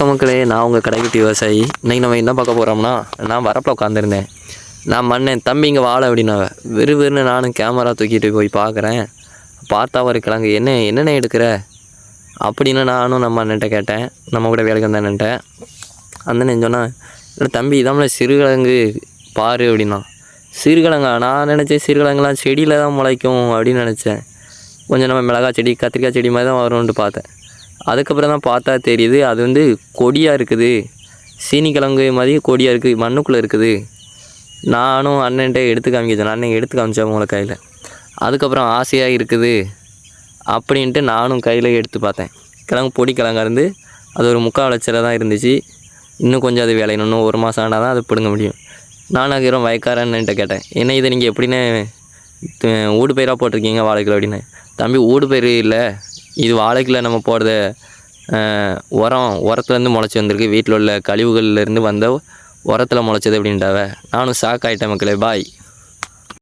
வணக்க மக்களே நான் உங்கள் கடைக்குட்டி விவசாயி. இன்றைக்கி நம்ம என்ன பார்க்க போகிறோம்னா நான் வரப்பில் உட்காந்துருந்தேன் நான் மண்ணேன் தம்பி இங்கே வாழ அப்படின்னாவ வெறு வெறுன்னு நானும் கேமரா தூக்கிட்டு போய் பார்க்குறேன். பார்த்தா ஒரு கிழங்கு என்ன என்னென்ன எடுக்கிற? அப்படின்னு நானும் நம்ம அண்ணன்ட்ட கேட்டேன். நம்ம கூட வேலைக்கு வந்த அண்ணன்ட்ட. அந்த அண்ணன் சொன்னேன் இல்லை தம்பி இதாம்ல சிறுகிழங்கு பாரு அப்படின்னா. சிறுகிழங்கா நான் நினச்சேன் சிறுகிழங்குலாம் செடியில் தான் முளைக்கும் அப்படின்னு நினச்சேன். கொஞ்சம் நம்ம மிளகா செடி கத்திரிக்காய் செடி மாதிரி தான் வரும்ன்ட்டு பார்த்தேன். அதுக்கப்புறம் தான் பார்த்தா தெரியுது அது வந்து கொடியாக இருக்குது. சீனிக்கிழங்கு மாதிரி கொடியாக இருக்குது மண்ணுக்குள்ளே இருக்குது. நானும் அண்ணன்ட்ட எடுத்து காமிக்கிறேன் அண்ணன் எடுத்து காமிச்சேன் உங்களை கையில். அதுக்கப்புறம் ஆசையாக இருக்குது அப்படின்ட்டு நானும் கையில் எடுத்து பார்த்தேன். கிழங்கு பொடி கிழங்கா இருந்து அது ஒரு முக்கால் வளர்ச்சியில் தான் இருந்துச்சு. இன்னும் கொஞ்சம் அது வேலை இன்னும் ஒரு மாதம் ஆனால் தான் அதை பிடுங்க முடியும். நானும் அதுக்கப்புறம் வயக்காரன்னுட்ட கேட்டேன் என்ன இதை நீங்கள் எப்படின்னு ஊடு பயிராக போட்டிருக்கீங்க வாழைக்கிழ அப்படின்னு? தம்பி ஊடு பயிர் இல்லை. இது வாழைக்குள்ள நம்ம போடுற உரம் உரத்துலேருந்து முளைச்சி வந்திருக்கு. வீட்டில் உள்ள கழிவுகள்லேருந்து வந்த உரத்தில் முளைச்சது அப்படின்ட்டாவ நானும் ஷாக் ஆகிட்டேன் மக்களே. பாய்